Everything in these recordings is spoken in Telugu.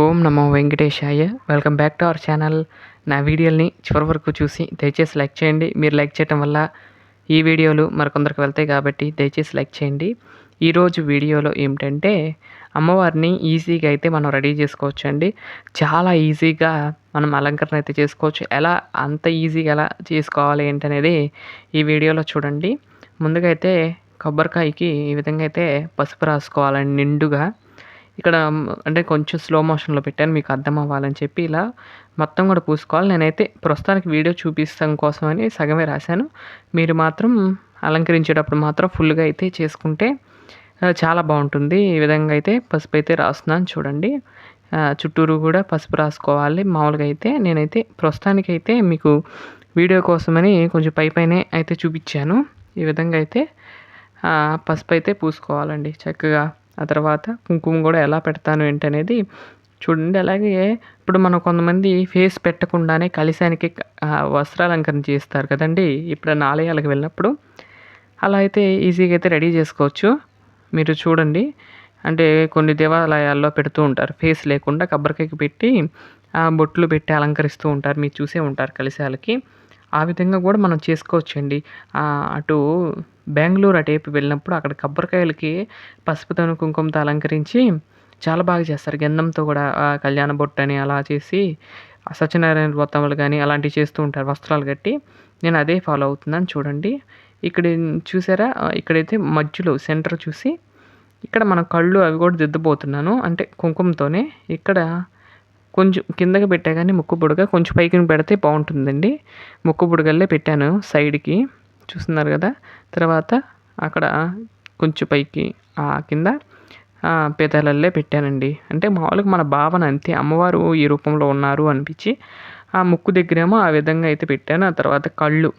ఓం నమో వెంకటేశాయ. Welcome back to our channel. నా వీడియోని చివరి వరకు చూసి దయచేసి లైక్ చేయండి. మీరు లైక్ చేయడం వల్ల ఈ వీడియోలు మరికొందరికి వెళ్తాయి కాబట్టి దయచేసి లైక్ చేయండి. ఈరోజు వీడియోలో ఏమిటంటే అమ్మవారిని ఈజీగా అయితే మనం రెడీ చేసుకోవచ్చు అండి చాలా ఈజీగా మనం అలంకరణ అయితే చేసుకోవచ్చు. ఎలా అంత ఈజీగా ఎలా చేసుకోవాలి ఏంటనేది ఈ వీడియోలో చూడండి. ముందుగా అయితే కొబ్బరికాయకి ఈ విధంగా అయితే పసుపు రాసుకోవాలండి నిండుగా. ఇక్కడ అంటే కొంచెం స్లో మోషన్లో పెట్టాను మీకు అర్థం అవ్వాలని చెప్పి ఇలా మొత్తం కూడా పూసుకోవాలి. నేనైతే ప్రస్తుతానికి వీడియో చూపిస్తాం కోసమని సగమే రాశాను. మీరు మాత్రం అలంకరించేటప్పుడు మాత్రం ఫుల్గా అయితే చేసుకుంటే చాలా బాగుంటుంది. ఈ విధంగా అయితే పసుపు అయితే రాస్తున్నాను చూడండి. చుట్టూరు కూడా పసుపు రాసుకోవాలి. మామూలుగా అయితే నేనైతే ప్రస్తుతానికైతే మీకు వీడియో కోసమని కొంచెం పై పైనే అయితే చూపించాను. ఈ విధంగా అయితే పసుపు అయితే పూసుకోవాలండి చక్కగా. ఆ తర్వాత కుంకుమ కూడా ఎలా పెడతాను ఏంటనేది చూడండి. అలాగే ఇప్పుడు మనం కొంతమంది ఫేస్ పెట్టకుండానే కలిశానికి వస్త్రాలంకరణ చేస్తారు కదండి. ఇప్పుడు ఆలయాలకు వెళ్ళినప్పుడు అలా అయితే ఈజీగా అయితే రెడీ చేసుకోవచ్చు. మీరు చూడండి. అంటే కొన్ని దేవాలయాల్లో పెడుతూ ఉంటారు. ఫేస్ లేకుండా కొబ్బరికాయకి పెట్టి బొట్లు పెట్టి అలంకరిస్తూ ఉంటారు. మీరు చూసే ఉంటారు కలిశాలకి. ఆ విధంగా కూడా మనం చేసుకోవచ్చండి. అటు బెంగళూరు అటువైపు వెళ్ళినప్పుడు అక్కడ కొబ్బరికాయలకి పసుపుతోను కుంకుమతో అలంకరించి చాలా బాగా చేస్తారు. గంధంతో కూడా కళ్యాణ బొట్టు అని అలా చేసి సత్యనారాయణ వ్రతములు కానీ అలాంటివి చేస్తూ ఉంటారు. వస్త్రాలు కట్టి నేను అదే ఫాలో అవుతున్నాను. చూడండి. ఇక్కడ చూసారా? ఇక్కడైతే మధ్యలో సెంటర్ చూసి ఇక్కడ మన కళ్ళు అవి కూడా దిద్దబోతున్నాను. అంటే కుంకుమతోనే ఇక్కడ కొంచెం కిందకి పెట్టా కానీ ముక్కు బుడగ కొంచెం పైకి పెడితే బాగుంటుందండి. ముక్కు బుడగల్లే పెట్టాను సైడ్కి చూస్తున్నారు కదా? తర్వాత అక్కడ కొంచెం పైకి ఆ కింద పేదలల్లే పెట్టానండి. అంటే మామూలుగా మన భావన అంతే. అమ్మవారు ఈ రూపంలో ఉన్నారు అనిపించి ఆ ముక్కు దగ్గరేమో ఆ విధంగా అయితే పెట్టాను. ఆ తర్వాత కళ్ళు.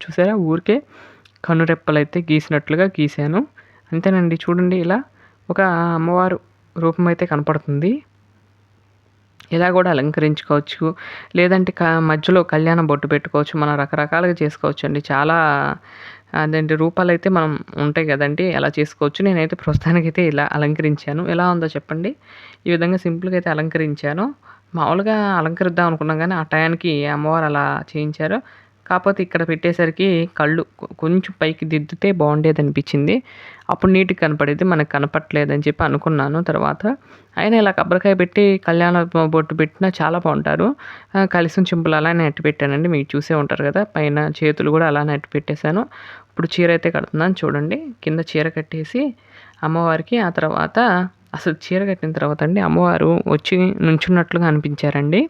చూసారా? ఊరికే కనురెప్పలు అయితే గీసినట్లుగా గీశాను. అంతేనండి. చూడండి ఇలా ఒక అమ్మవారు రూపం అయితే కనపడుతుంది. ఇలా కూడా అలంకరించుకోవచ్చు. లేదంటే క మధ్యలో కళ్యాణ బొట్టు పెట్టుకోవచ్చు. మనం రకరకాలుగా చేసుకోవచ్చు అండి చాలా అదేంటి రూపాలు అయితే మనం ఉంటాయి కదండి ఎలా చేసుకోవచ్చు. నేనైతే ప్రస్తుతానికైతే ఇలా అలంకరించాను. ఎలా ఉందో చెప్పండి? ఈ విధంగా సింపుల్గా అయితే అలంకరించాను. మామూలుగా అలంకరిద్దాం అనుకున్నాం కానీ ఆ టయానికి అమ్మవారు అలా చేయించారు. కాకపోతే ఇక్కడ పెట్టేసరికి కళ్ళు కొంచెం పైకి దిద్దితే బాగుండేది అనిపించింది. అప్పుడు నీటికి కనపడేది మనకు కనపట్లేదని చెప్పి అనుకున్నాను. తర్వాత అయినా ఇలా కొబ్బరికాయ పెట్టి కళ్యాణ బొట్టు పెట్టినా చాలా బాగుంటారు. కలిసిన చింపులు అలానే అట్టి పెట్టానండి. మీరు చూసే ఉంటారు కదా పైన చేతులు కూడా అలానే అట్టి పెట్టేశాను. ఇప్పుడు చీర అయితే కడుతున్నాను చూడండి. కింద చీర కట్టేసి అమ్మవారికి ఆ తర్వాత అసలు చీర కట్టిన తర్వాత అండి అమ్మవారు వచ్చి నుంచున్నట్లుగా అనిపించారండి.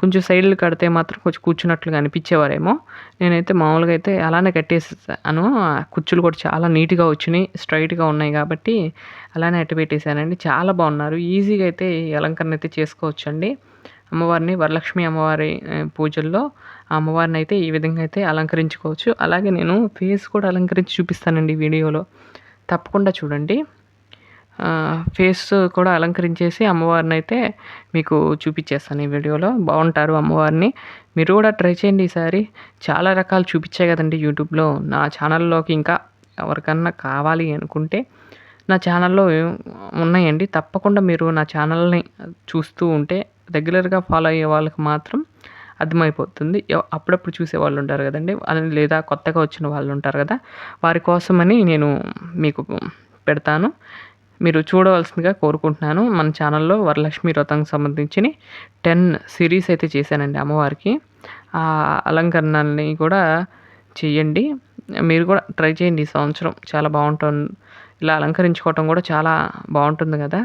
కొంచెం సైడ్లు కడితే మాత్రం కొంచెం కూర్చున్నట్లుగా అనిపించేవారేమో. నేనైతే మామూలుగా అయితే అలానే కట్టేసాను కుర్చీలు కూడా చాలా నీట్గా వచ్చినాయి స్ట్రైట్గా ఉన్నాయి కాబట్టి అలానే అట్టు పెట్టేశానండి. చాలా బాగున్నారు. ఈజీగా అయితే అలంకరణ అయితే చేసుకోవచ్చండి. అమ్మవారిని వరలక్ష్మి అమ్మవారి పూజల్లో ఆ అమ్మవారిని అయితే ఈ విధంగా అయితే అలంకరించుకోవచ్చు. అలాగే నేను ఫేస్ కూడా అలంకరించి చూపిస్తానండి వీడియోలో. తప్పకుండా చూడండి. ఫేస్ కూడా అలంకరించేసి అమ్మవారిని అయితే మీకు చూపించేస్తాను ఈ వీడియోలో. బాగుంటారు అమ్మవారిని. మీరు కూడా ట్రై చేయండి ఈసారి చాలా రకాలు చూపించాయి కదండి యూట్యూబ్లో. నా ఛానల్లోకి ఇంకా ఎవరికన్నా కావాలి అనుకుంటే నా ఛానల్లో ఉన్నాయండి. తప్పకుండా మీరు నా ఛానల్ని చూస్తూ ఉంటే రెగ్యులర్గా ఫాలో అయ్యే వాళ్ళకి మాత్రం అర్థమైపోతుంది. అప్పుడప్పుడు చూసే వాళ్ళు ఉంటారు కదండి. లేదా కొత్తగా వచ్చిన వాళ్ళు ఉంటారు కదా. వారి కోసమని నేను మీకు పెడతాను. మీరు చూడవలసిందిగా కోరుకుంటున్నాను. మన ఛానల్లో వరలక్ష్మి వ్రతంకి సంబంధించి టెన్ సిరీస్ అయితే చేశానండి అమ్మవారికి. ఆ అలంకరణని కూడా చెయ్యండి మీరు కూడా ట్రై చేయండి. ఈ సంవత్సరం చాలా బాగుంటుంది. ఇలా అలంకరించుకోవటం కూడా చాలా బాగుంటుంది కదా.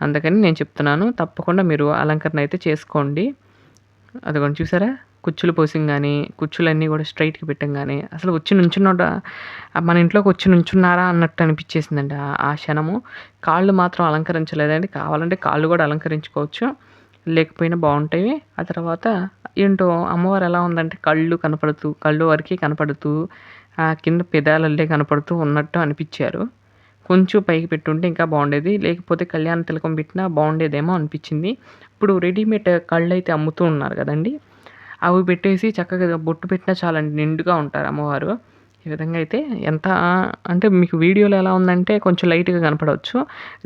అందుకని నేను చెప్తున్నాను. తప్పకుండా మీరు అలంకరణ అయితే చేసుకోండి. అదిగోండి చూసారా? కుచ్చులు పోసింగ్ కానీ కుచ్చులన్నీ కూడా స్ట్రైట్కి పెట్టం కానీ అసలు వచ్చి నుంచున్న మన ఇంట్లోకి వచ్చి నుంచున్నారా అన్నట్టు అనిపించేసిందండి ఆ క్షణము. కాళ్ళు మాత్రం అలంకరించలేదండి. కావాలంటే కాళ్ళు కూడా అలంకరించుకోవచ్చు. లేకపోయినా బాగుంటాయి. ఆ తర్వాత ఏంటో అమ్మవారు ఎలా ఉందంటే కళ్ళు కనపడుతూ కళ్ళు వరకే కనపడుతూ కింద పెదాలల్లే కనపడుతూ ఉన్నట్టు అనిపించారు. కొంచెం పైకి పెట్టుంటే ఇంకా బాగుండేది. లేకపోతే కళ్యాణ తిలకం పెట్టినా బాగుండేదేమో అనిపించింది. ఇప్పుడు రెడీమేడ్ కళ్ళు అయితే అమ్ముతూ ఉన్నారు కదండి. అవి పెట్టేసి చక్కగా బొట్టు పెట్టినా చాలండి నిండుగా ఉంటారు అమ్మవారు. ఈ విధంగా అయితే ఎంత అంటే మీకు వీడియోలో ఎలా ఉందంటే కొంచెం లైట్గా కనపడవచ్చు.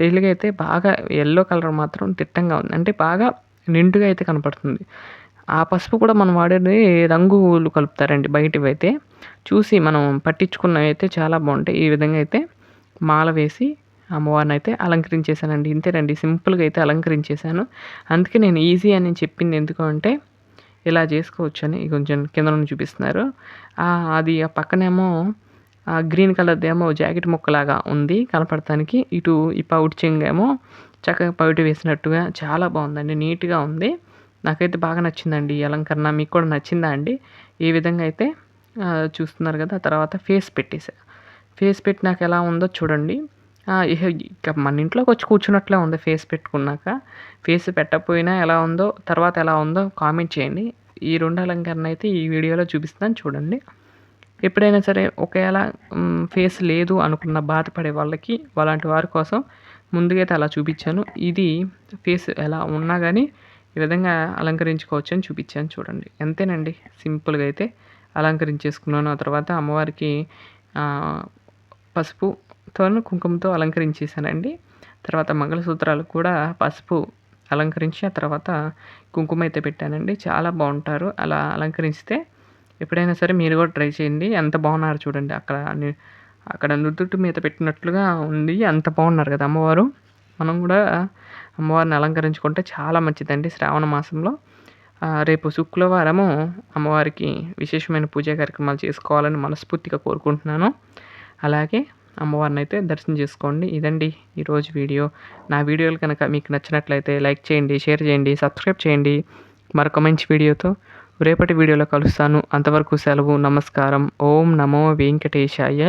రియల్గా అయితే బాగా ఎల్లో కలర్ మాత్రం తిట్టంగా ఉంది. అంటే బాగా నిండుగా అయితే కనపడుతుంది. ఆ పసుపు కూడా మనం వాడేది రంగులు కలుపుతారండి బయటవి అయితే. చూసి మనం పట్టించుకున్నవి అయితే చాలా బాగుంటాయి. ఈ విధంగా అయితే మాల వేసి అమ్మవారిని అయితే అలంకరించేశానండి. ఇంతేనండి సింపుల్గా అయితే అలంకరించేశాను. అందుకే నేను ఈజీ అని చెప్పింది ఎందుకు అంటే ఇలా చేసుకోవచ్చు అని కొంచెం కింద నుండి చూపిస్తున్నారు. అది ఆ పక్కనేమో గ్రీన్ కలర్ది ఏమో జాకెట్ ముక్కలాగా ఉంది కనపడటానికి. ఇటు ఈ పౌట్ ఏమో చక్కగా పౌటి వేసినట్టుగా చాలా బాగుందండి నీట్గా ఉంది. నాకైతే బాగా నచ్చిందండి ఈ అలంకరణ మీకు కూడా నచ్చిందా అండి? ఈ విధంగా అయితే చూస్తున్నారు కదా తర్వాత ఫేస్ పెట్టేసా. ఫేస్ పెట్టి నాకు ఎలా ఉందో చూడండి. ఇక మన ఇంట్లోకి వచ్చి కూర్చున్నట్లే ఉంది ఫేస్ పెట్టుకున్నాక. ఫేస్ పెట్టకపోయినా ఎలా ఉందో తర్వాత ఎలా ఉందో కామెంట్ చేయండి. ఈ రెండు అలంకరణ అయితే ఈ వీడియోలో చూపిస్తాను చూడండి. ఎప్పుడైనా సరే ఒకవేళ ఫేస్ లేదు అనుకున్న బాధపడే వాళ్ళకి అలాంటి వారి కోసం ముందుగా అయితే అలా చూపించాను. ఇది ఫేస్ ఎలా ఉన్నా కానీ ఈ విధంగా అలంకరించుకోవచ్చు అని చూపించాను చూడండి. అంతేనండి. సింపుల్గా అయితే అలంకరించేసుకున్నాను. ఆ తర్వాత అమ్మవారికి పసుపు పసుపుతో కుంకుమతో అలంకరించేసానండి తర్వాత మంగళసూత్రాలు కూడా పసుపు అలంకరించి ఆ తర్వాత కుంకుమ అయితే పెట్టానండి. చాలా బాగుంటారు. అలా అలంకరిస్తే ఎప్పుడైనా సరే మీరు కూడా ట్రై చేయండి. ఎంత బాగున్నారు చూడండి. అక్కడ అక్కడ నుదుట్టు మీద పెట్టినట్లుగా ఉంది. అంత బాగున్నారు కదా అమ్మవారు. మనం కూడా అమ్మవారిని అలంకరించుకుంటే చాలా మంచిదండి శ్రావణ మాసంలో. రేపు శుక్రవారము అమ్మవారికి విశేషమైన పూజా కార్యక్రమాలు చేసుకోవాలని మనస్ఫూర్తిగా కోరుకుంటున్నాను. అలాగే అమ్మవారిని అయితే దర్శనం చేసుకోండి. ఇదండి ఈరోజు వీడియో. నా వీడియోలు కనుక మీకు నచ్చినట్లయితే లైక్ చేయండి షేర్ చేయండి సబ్స్క్రైబ్ చేయండి. మరొక మంచి వీడియోతో రేపటి వీడియోలో కలుస్తాను. అంతవరకు సెలవు నమస్కారం. ఓం నమో వెంకటేశాయ